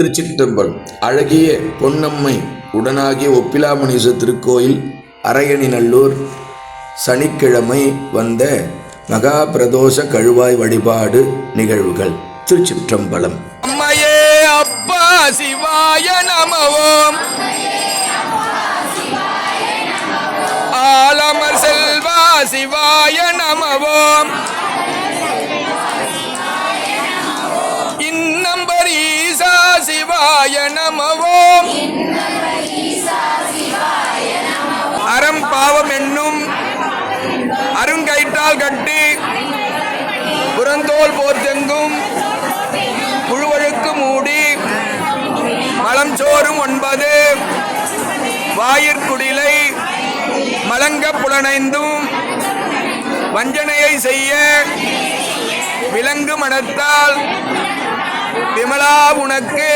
திருச்சிற்றம்பலம். அழகிய பொன்னம்மை உடனாகிய ஒப்பிலாமணீச திருக்கோயில் அரையணிநல்லூர் சனிக்கிழமை வந்த மகா பிரதோஷ கழுவாய் வழிபாடு நிகழ்வுகள். திருச்சிற்றம்பலம். அம்மையே அப்பா சிவாய நமவோம். ஆலமர் செல்வா சிவாய நமவோம். ஈசா சிவாய நமவோம் அறம் பாவம் என்னும் அருங்கயிற்றால் கட்டி புறந்தோல் போர்த்தெங்கும் புழுவழுக்கு மூடி மலம் சோறும் ஒன்பது. வாயிற்குடிலை மலங்க புலனைந்தும் வஞ்சனையை செய்ய விலங்கு மனத்தால் விமலா உனக்கு.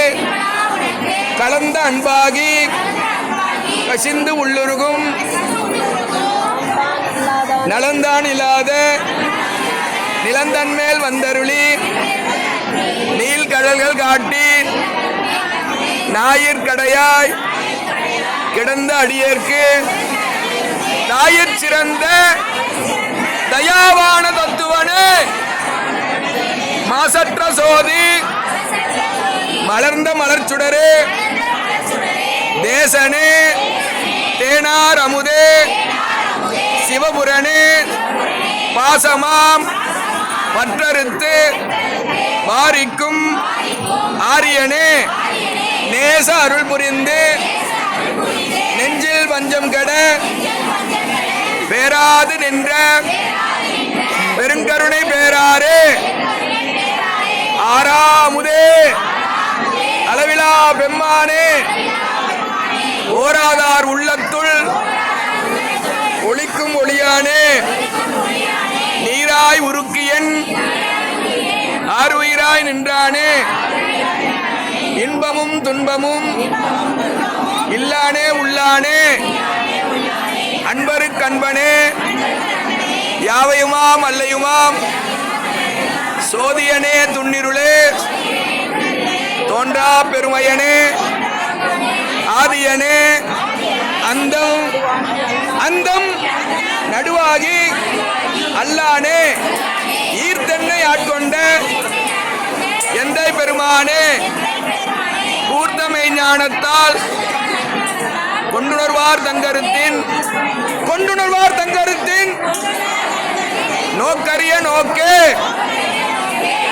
கலந்த அன்பாகி கசிந்து உள்ளுருகும். நலந்தான் இல்லாத நிலந்தன் மேல் வந்தருளி நீள்கடல்கள் காட்டி ஞாயிற்கடையாய் கிடந்த அடியேற்கு. தாயிற் சிறந்த தயாவான தத்துவனே. மாசற்ற சோதி மலர்ந்த மலர்ச்சுடரே தேசனே. தேனார் அமுதே. சிவபுரணு. பாசமாம். பற்றறுத்து. வாரிக்கும் ஆரியனே. நேச அருள் புரிந்து. நெஞ்சில் பஞ்சம் கட. பேராது நின்ற. பெருங்கருணை பேராறு ஆறாமுதே. அளவிலா பெம்மானே ஓராதார் உள்ளத்துள் ஒளிக்கும் ஒளியானே. நீராய் உருக்கியன் ஆறுயிராய் நின்றானே. இன்பமும் துன்பமும் இல்லானே உள்ளானே. அன்பருக்கு அன்பனே யாவையுமாம் அல்லையுமாம். சோதியனே துண்ணிருளே தோன்றா பெருமையனே. ஆதியனே. அந்தம். அந்தம் நடுவாகி அல்லானே. ஈர்த்தென்னை ஆட்கொண்ட எந்தை பெருமானே. கூர்த்தமை ஞானத்தால் கொண்டுணர்வார் தங்கருத்தின். கொண்டுணர்வார் தங்கருத்தின். நோக்கரிய நோக்கே.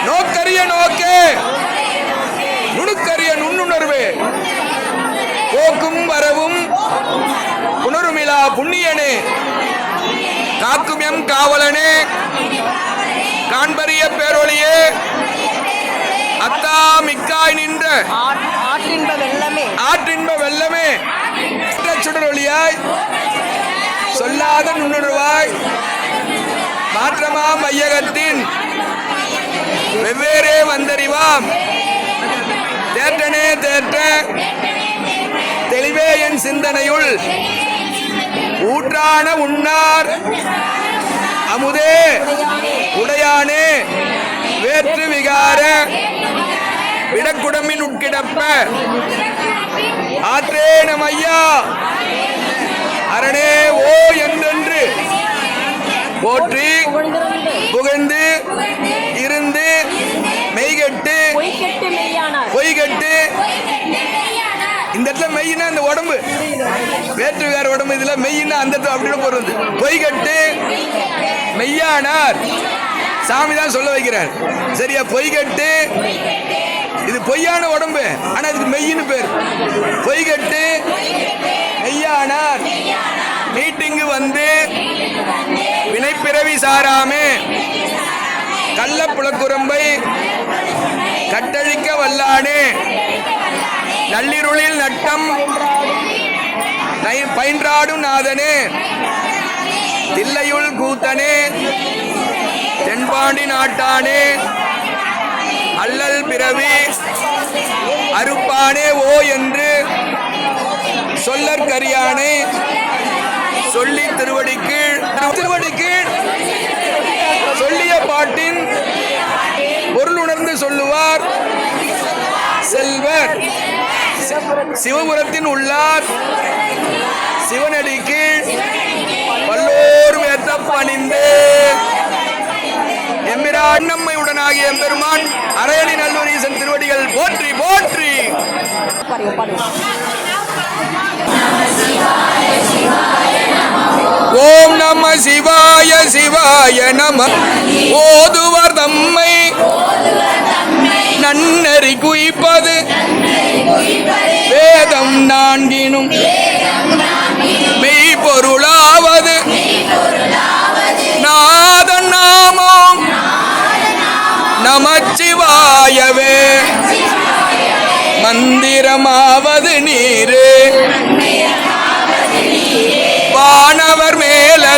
நோக்கரிய நோக்கே. நுணுக்கரிய நுண்ணுணர்வு. போக்கும் வரவும் புனருமிலா புண்ணியனே. காக்கும் எம் காவலனே. காண்பரிய பேரொழியே. அத்தா மிக்காய் நின்ற. ஆற்றின்ப வெள்ளமே. சுடரொளியாய் சொல்லாத நுண்ணுணர்வாய். மாற்றமா மையகத்தின். வெவ்வேறே வந்தறிவாம். தேற்றனே தேற்ற. தெளிவே என் சிந்தனையுள். ஊற்றான உண்ணார். அமுதே. உடையானே. வேற்று விகார. விடக்குடமின் உட்கிடப்ப. ஆற்றேனம் ஐயா அரணே ஓ என்றென்று. போற்றி புகழ்ந்து இருந்து மெய்கெட்டு பொய்கெட்டு இந்த இடத்துல மெய்னா இந்த உடம்பு. வேற்று வேற உடம்பு இதுல மெய்னா அந்த இடத்துல அப்படின்னு போறது பொய்கட்டு மெய்யானார். சாமி தான் சொல்ல வைக்கிறார். சரியா? பொய்கட்டு. இது பொய்யான உடம்பு ஆனா இதுக்கு மெய்யின்னு பேர். பொய்கட்டு. மெய்யானார். மீட்டிங்கு வந்து சாராமே. கள்ளப்புலக்குரம்பை கட்டழிக்க வல்லானே. நள்ளிருளில் நட்டம் பயின்றாடும் நாதனே. தில்லையுள் கூத்தனே. தென்பாண்டி நாட்டானே. அல்லல் பிறவி அறுப்பானே ஓ என்று சொல்லற்கரியானே சொல்லி திருவடிக்கீழ் திருவடிக்கீழ் சொல்லிய பாட்டின் பொருள் உணர்ந்து சொல்லுவார். செல்வர் சிவபுரத்தின் உள்ளார். சிவனடி கீழ் பல்லோரும் ஏற்ற பணிந்து. எம்பிரான் நம்மை உடனாகிய எம்பெருமான் அரையணி நல்லூரீசன் திருவடிகள் போற்றி போற்றி. ஓம் நம சிவாய சிவாய நம. ஓதுவர் தம்மை. நன்னறி குய்ப்பது. வேதம் நான்கினும் மெய்பொருளாவது நாதன் நாமம் நமச்சிவாயவே. மந்திரமாவது.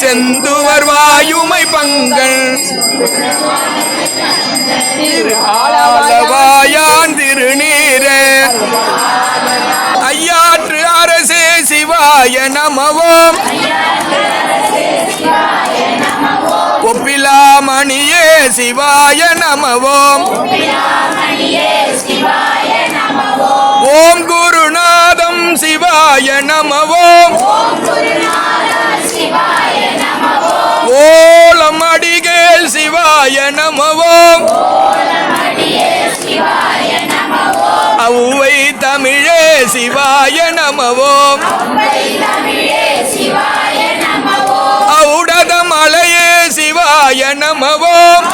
செந்துவர் வாயுமை பங்கள். ஆளவாயான் திருநீரே. ஐயாற்று அரசே சிவாய நமவோம். ஒப்பிலாமணியே சிவாய நமவோம். ஓம் குருநாதம் சிவாய நமவோம். சிவாய ஓலம் அடிகேல் சிவாய நமவோம். அவ்வை தமிழே சிவாய நமவோம். ஔடத மலையே சிவாய நமவோம்.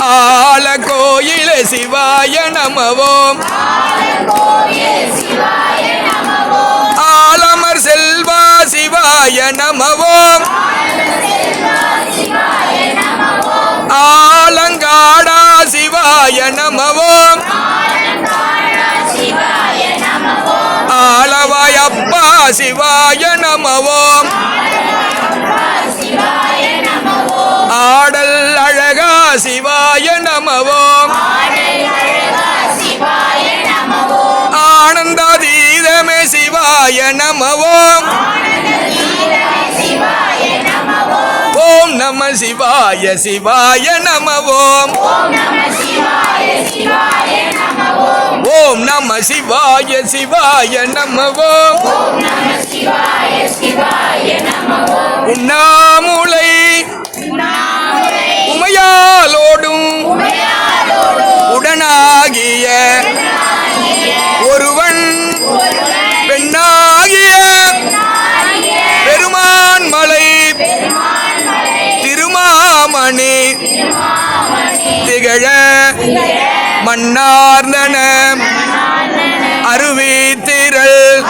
ஆல கோயில சிவாய நமவோம். சிவாய நமவோம். ஆலங்காடா சிவாய நமவோம். ஆலவாயப்பா சிவாய நமவோம். ஆடல் அழகா சிவாய நமவோம். ஆனந்தாதீதமே சிவாய நமவோம். ஓம் நம சிவாய சிவாய நம ஓம். ஓம் நம சிவாய சிவாய நம ஓம். உண்ணாமுலை. உமையாலோ மன்னார்ந்தன அருவி திரள்.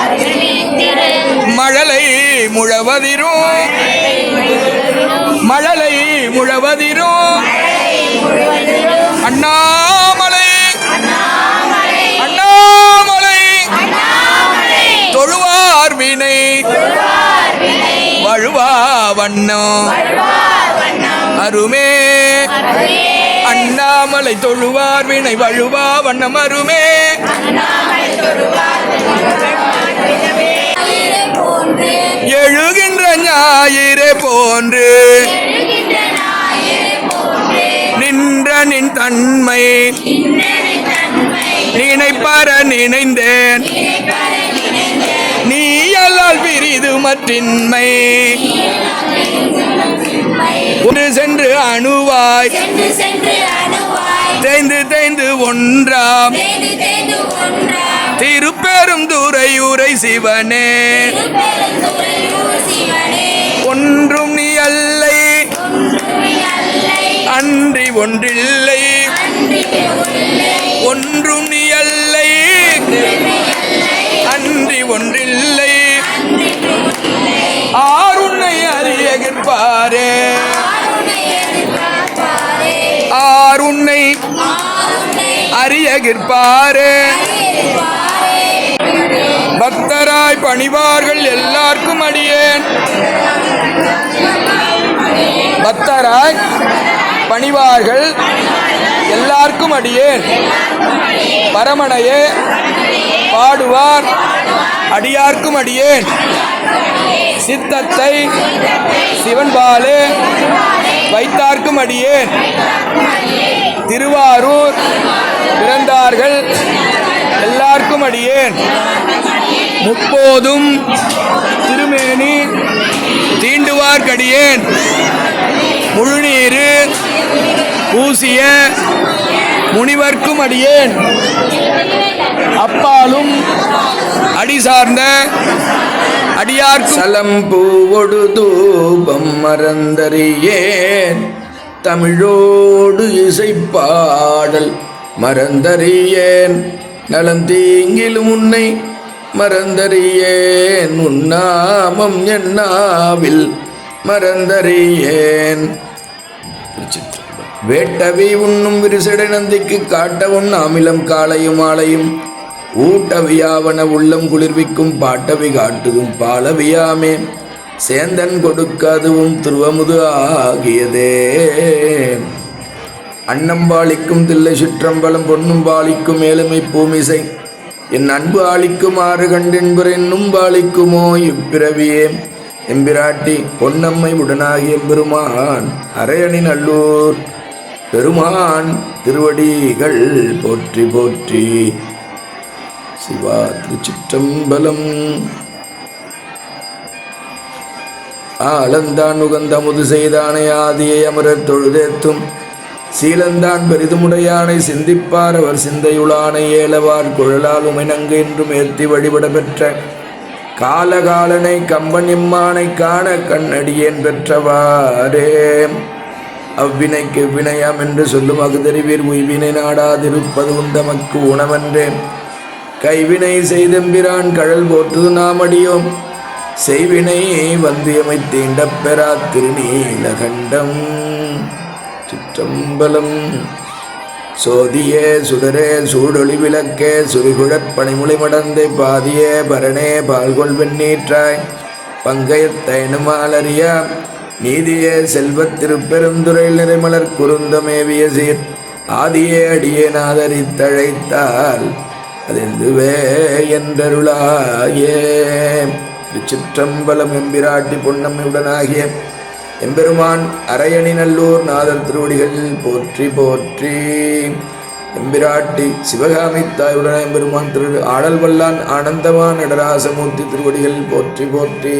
மழலை முழவதிரும். மழலை முழவதிரும். அண்ணாமலை. அண்ணாமலை. தொழுவார் வினை வழுவா வண்ணம். அருமே. அண்ணாமலை. தொழுவார் வினை வழுவா வண்ணம் அருமே எழுகின்ற ஞாயிறு போன்று. நின்ற நின் தன்மை. நினைப்பற நினைந்தேன். நீ அல்லால் பிரிது மற்றின்மை. ஒரு சென்று அணுவாய். ஒன்றாம். திருப்பெரும் துறையூரை சிவனே. ஒன்றும் நீ அல்லை. அன்றி ஒன்றில்லை. ஒன்றும் நீ அல்லை. அன்றி ஒன்றில்லை. ஆருன்னை அறியகிற்பாரே உன்னை ஆருணை அறியகிற்பாரே. எதிர்பாரே பக்தராய் பணிவார்கள் எல்லாருக்கும் அடியேன். பக்தராய் பணிவார்கள் எல்லாருக்கும் அடியேன். பரமனையே பாடுவார் அடியார்க்கும் அடியேன். சித்தத்தை சிவன்பாலே வைத்தார்க்கும் அடியேன் திருவாரூர் பிறந்தார்கள். எல்லாருக்கும் அடியேன் முப்போதும் திருமேனி தீண்டுவார்க்கடியேன் முழுநீரு பூசிய முனிவர்க்கும் அடியேன் அப்பாலும் அடி சார்ந்த அடியார்க்கும் சலம் பூவொடு தூபம் மறந்தறியேன். தமிழோடு இசைப்பாடல் மறந்தறியேன். நலம் தீங்கிலும் உன்னை மறந்தறியேன். உன்னாமம் என்னாவில் மறந்தறியேன். வேட்டவி உண்ணும் விரிசடை நந்திக்கு காட்டவும் அமிலம் காலையும் ஆலையும் ஊட்டவியாவன உள்ளம் குளிர்விக்கும் பாட்டவி காட்டுதும் பாலவியாமே. சேந்தன் கொடுக்காதுவும் துருவமுது ஆகியதே. அன்னம்பாளிக்கும் தில்லை சுற்றம்பலம் பொன்னும் பாலிக்கும் ஏழுமை பூமிசை. என் அன்பு ஆளிக்கும் ஆறு கண்டென்பர் என்னும் பாலிக்குமோ இப்பிறவியே. எம்பிராட்டி பொன்னம்மை உடனாகிய எம்பெருமான் அரையணி நல்லூர் பெருமான் திருவடிகள் போற்றி போற்றி சிவா திருச்சிற்றம்பலம். ஆலந்தான் உகந்த முது செய்தானை ஆதியை அமரர் தொழுதேத்தும் சீலந்தான் பெரிதுமுடையானை சிந்திப்பார். அவர் சிந்தையுளானை ஏலவார் குழலால் உமைநங்கு என்றும் ஏத்தி வழிபட பெற்ற காலகாலனை கம்பன் இம்மானை காண கண்ணடியேன் பெற்றவாரே அவ்வினைக்கு வினையாம் என்று சொல்லும் அகுதறிவீர் உய்வினை நாடாதிருப்பது உந்தமக்கு உணவன்றேன். கைவினை செய்தெம்பிரான் கழல் போற்றுது நாமடியோம். செய்வினை வந்தியமை தீண்டப் பெறா திருநீலகண்டம் சிற்றம்பலம் சோதியே சுடரே சூடொளி விளக்கே சுரிகுழற் பனிமுளை மடந்தை பாதியே பரணே பால்கொள் வெண்ணீற்றாய் பங்கயத்தைனுமாலறியா நீதியே செல்வத் திருப்பெருந்துறையில் நிறைமலர் குருந்தமேவிய சீர். ஆதியே அடியே நாதரித்தழைத்தால் அதெந்துவே என்றருளாயே. திருச்சிற்றம்பலம் எம்பிராட்டி பொன்னம்மையுடனாகிய எம்பெருமான் அரையணி நல்லூர் நாதர் திருவடிகள் போற்றி போற்றி. எம்பிராட்டி சிவகாமி தாயுடன் எம்பெருமான் திரு ஆடல் வல்லான் ஆனந்தமான் நடராசமூர்த்தி திருவடிகள் போற்றி போற்றி.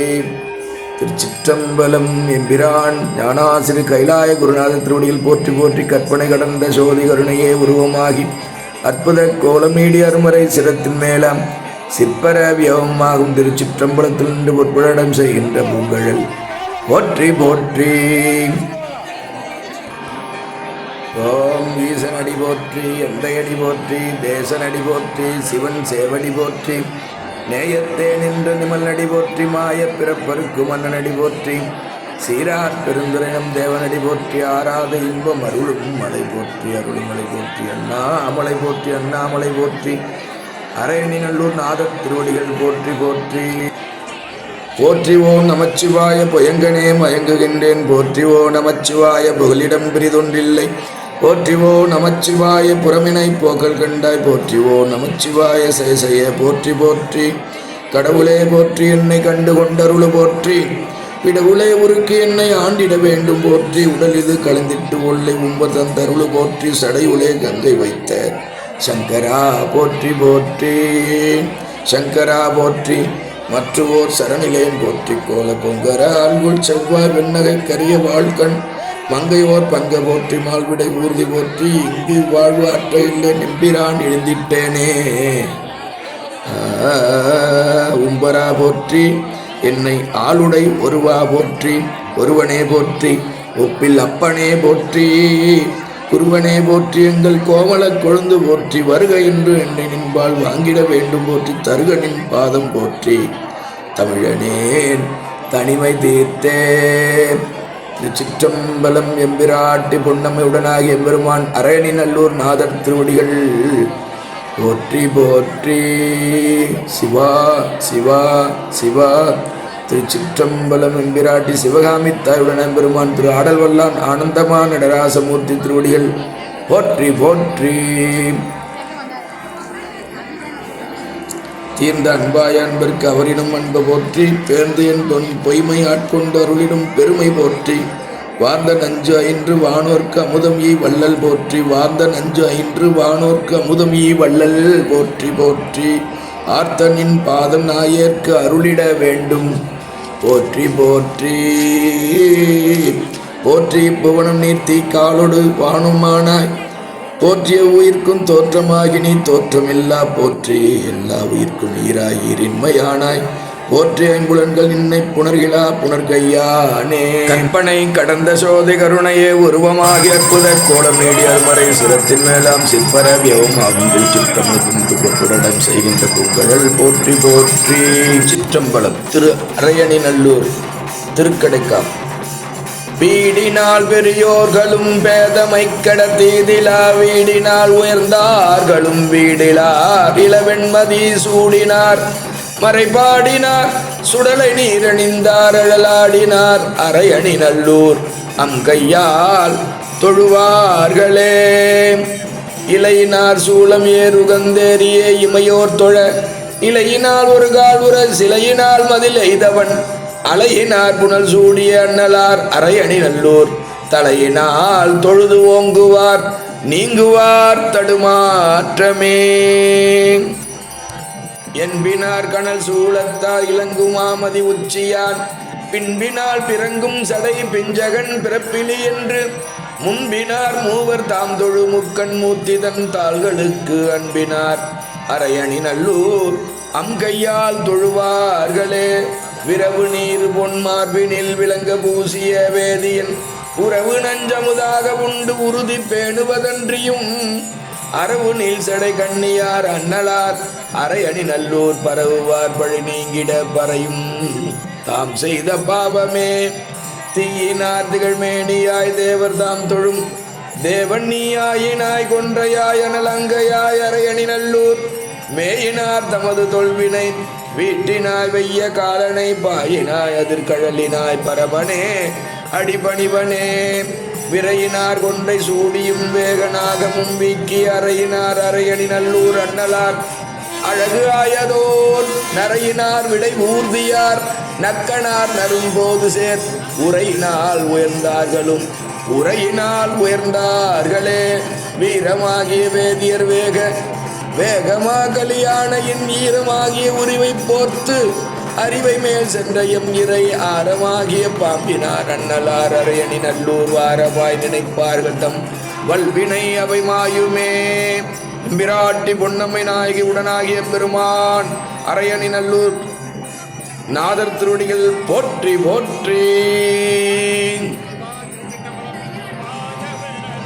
திருச்சிற்றம்பலம் எம்பிரான் ஞானாசிறு கைலாய குருநாத திருவடியில் போற்றி போற்றி கற்பனை கடந்த சோதி கருணையே உருவமாகி அற்புத கோலமீடி அருமறை சிரத்தின் மேலாம் சிற்பர வியவமாகும் திருச்சிற்றம்பலத்தில் நின்று பொற்புழடம் செய்கின்ற பூங்கழல். போற்றி போற்றி. ஓம் ஈசனடி போற்றி எந்தையடி போற்றி தேசனடி போற்றி சிவன் சேவடி போற்றி நேயத்தே நின்று நிமல் நிமலடி போற்றி மாய பிறப்பருக்கு மன்னனடி போற்றி. சீரார் பெருந்துரைனம் தேவனடி போற்றி ஆராத இன்பம் அருளும் மலை போற்றி அருளிமலை போற்றி அண்ணாமலை போற்றி அண்ணாமலை போற்றி அரையணி நல்லூர் நாதத் திருவடிகள் போற்றி போற்றி. போற்றிவோ நமச்சிவாய புயங்கனே மயங்குகின்றேன். போற்றிவோ நமச்சிவாய புகலிடம் பிரிதொன்றில்லை. போற்றிவோ நமச்சிவாய புறமினை போக்கல் கண்டாய். போற்றிவோ நமச்சிவாய செய்ய போற்றி போற்றி. கடவுளே போற்றி என்னை கண்டு கொண்டருளு போற்றி. விடவுளே உருக்கு என்னை ஆண்டிட வேண்டும் போற்றி. உடல் இது கலந்திட்டு உள்ளே உம்பதன் தருளு போற்றி. சடையுளே கங்கை வைத்த சங்கரா போற்றி போற்றி. சங்கரா போற்றி. மற்றுவோர் சரணிலேன் போற்றி. கோல பொங்கரா அல்குள் செவ்வாய் வெண்ணகை கரிய வாழ்கண். மங்கையோர் பங்க போற்றி. மால்விடை ஊர்தி போற்றி. இங்கு வாழ்வு அற்ற இல்லை நிம்பிரான் எழுந்திட்டேனே. ஆ, உம்பரா போற்றி. என்னை ஆளுடை ஒருவா போற்றி ஒருவனே போற்றி ஒப்பில் அப்பனே போற்றி. குருவனே போற்றி எங்கள் கோமல கொழுந்து போற்றி வருக என்று என்னை நின்பால் வாங்கிட வேண்டும் போற்றி தருகனின் பாதம் போற்றி. தமிழனேன் தனிமை தீர்த்தே திருச்சிற்றம்பலம் எம்பிராட்டி பொன்னம்மையுடனாகிய எம்பெருமான் அரணி நல்லூர் நாதர் திருவடிகள். போற்றி போற்றி. சிவா சிவா சிவா. திருச்சிற்றம்பலம் எம்பிராட்டி சிவகாமி தாயுடன் பெருமான் திரு ஆடல் வல்லான் ஆனந்தமான நடராசமூர்த்தி திருவடிகள். போற்றி போற்றி. தீர்ந்த அன்பாய அன்பிற்கு அவரிடம் அன்பு போற்றி பேர்ந்து என் பொன் பொய்மை ஆட்கொண்டு அருளிடும் பெருமை போற்றி. வார்ந்த நஞ்சு ஐன்று வானோர்க்கு அமுதம் ஈ வள்ளல் போற்றி. வார்ந்த நஞ்சு ஐன்று வானோர்க்கு அமுதம் ஈ வள்ளல் போற்றி போற்றி. ஆர்த்தனின் பாதம் நாயர்க்கு அருளிட வேண்டும். போற்றி போற்றி. போற்றி புவனம் நீர்த்தி காலொடு வானுமானாய். போற்றிய உயிர்க்கும் தோற்றமாகி நீ தோற்றமில்லா போற்றி. எல்லா உயிர்க்கும் ஈராய் ஈரின்மையானாய் போற்றி ஐம்புலன்கள் நின்னை புணர்கிலா புணர்கையானே. கற்பனை கடந்த சோதி கருணையே உருவமாகி அற்புத கோலம் நீடி மறை சிரத்தின் மேலாம் சிற்பர வியவும் ஆகும் சிற்றம் கொட்டுடன் செய்கின்ற பூக்கடல் போற்றி போற்றி. சிற்றம்பலம் திரு அரையணி நல்லூர் திருக்கடைக்காம். வீடினால் பெரியோர்களும் பேதமை கடத்தீதிலா வீடினால் உயர்ந்தார்களும் வீடிலா. இளவெண்மதி சூடினார் மறைபாடினார் சுடலை நீரணிந்தார் அழலாடினார் அரையணி நல்லூர் அங்கையால் தொழுவார்களே. இலையினார் சூளம் ஏறுகந்தேரியே இமையோர் தொழ இலையினால் ஒரு கால் உர சிலையினால் மதில் எய்தவன் அலையினார் புனல் சூடிய அண்ணலார் அரையணி நல்லூர் தலையினால் தொழுது ஓங்குவார் நீங்குவார் தடுமாற்றமே. என்பினார் கணல் சூழத்தால் இளங்குமாமதி உச்சியான் பின்பினால் பிறங்கும் சடை பிஞ்சகன் பிறப்பிலி என்று. முன்பினார் மூவர் தாம் தொழு முக்கண் மூத்திதன் தாள்களுக்கு அன்பினார். அரையணி நல்லூர் அங்கையால் தொழுவார்களே. விரவு நீர் பொன் மார்பினில் விளங்க பூசிய வேதியன். உறவு நஞ்சமுதாக உண்டு உறுதி பேணுவதன்றியும் அரவு நீல் சடை கண்ணியார் அன்னலார் அரையணி நல்லூர் பரவுவார் பழி நீங்கிட பறையும். தாம் செய்த பாவமே தீயினார் திகழ்மேனியாய் தேவர் தாம் தொழும். தேவன் நீயாயினாய் கொன்றையாய் அனலங்கையாய் அரையணி நல்லூர். மேயினார் தமது தொல்வினை வீட்டினாய் வெய்ய காலனை பாயினாய் அதிர்கழலினாய் பரபனே அடிபணிவனே. விரையினார் கொண்டை சூடியும் வேகனாகமும் வீக்கி அறையினார் அரையணி நல்லூர் அண்ணலார். அழகு ஆயதோர் நரையினார் விடை ஊர்தியார். நக்கனார் நரும்போது சேர். உரையினால் உயர்ந்தார்களும் உரையினால் உயர்ந்தார்களே. வீரமாகிய வேதியர் வேக வேகமா கலியானையின் ஈரமாகிய உரிவை போர்த்து அறிவை மேல் சென்ற எம் இறை ஆரமாகிய பாம்பினார் அண்ணலார் அரையணி நல்லூர் வாரவாய் நினைப்பார்கள் தம் வல்வினை அவை மாயுமே. பிராட்டி பொன்னம்மை நாயகி உடனாகிய பெருமான் அரையணி நல்லூர் நாதர் திருவடிகள் போற்றி போற்றி.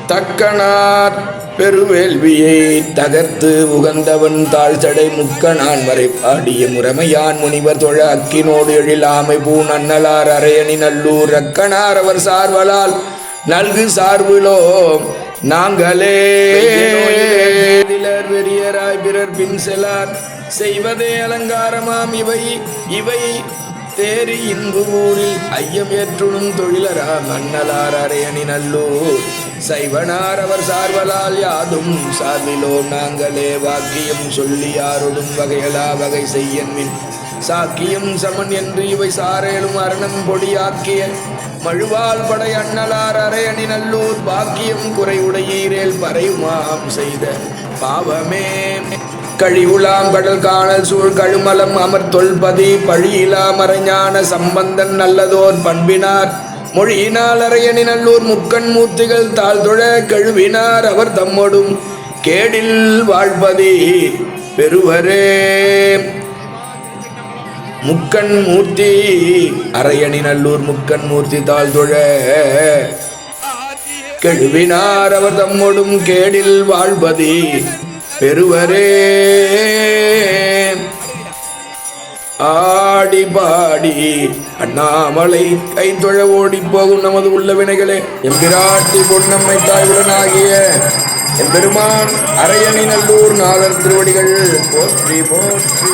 தக்கனார் பெருவேள்வியை தகர்த்து உகந்தவன் தாழ்சடை முக்கணான் வரை பாடிய முறைமையான் முனிவர் தொழ அக்கினோடு எழிலாமை பூன் அன்னலார் அரையணி நல்லூர் ரக்கனார் அவர் சார்வலால் நல்கு சார்பிலோ நாங்களே. வெறியராய் பிறர் பின் செலார். செய்வதே அலங்காரமாம் இவை இவை தேரி இன்பு ஊரில் ஐயம் ஏற்றுணும் தொழிலராம் அண்ணலார் அரையணி நல்லூர். சைவனார் அவர் சார்வலால் யாதும் சார்பிலோ நாங்களே வாக்கியம் சொல்லி யாருடும் வகையலா வகை செய்யன்மின் சாக்கியம் சமன் என்று இவை சாரேலும் அரணம் பொடியாக்கிய மழுவால் படை அண்ணலார் அரையணி நல்லூர். பாக்கியம் குறைவுடையீரேல் பறையுமாம் செய்த. பாவமே கழிவுலாம் கடல் காணல் சூழ் கழுமலம் அமர் தொல்பதி பழியிலா மறைஞான சம்பந்தன் நல்லதோர் பண்பினார். மொழியினால் அறையணி நல்லூர் முக்கண் மூர்த்திகள் தாழ்தொழ கழுவினார் அவர் தம்மொடும் கேடில் வாழ்பதி பெருவரே முக்கண் மூர்த்தி அரையணி நல்லூர் முக்கண் மூர்த்தி தாழ்தொழ கெழுவினார் அவர் தம்மொடும் கேடில் வாழ்பதி பெருவரே ஆடி பாடி அண்ணாமலை கைத்தொழ ஓடி போகும் நமது உள்ள வினைகளே. எம்பிராட்டி பொன்னம்மை தாயுடனாகிய எம்பெருமான் அரையணி நல்லூர் நாதர் திருவடிகள் போற்றி போற்றி.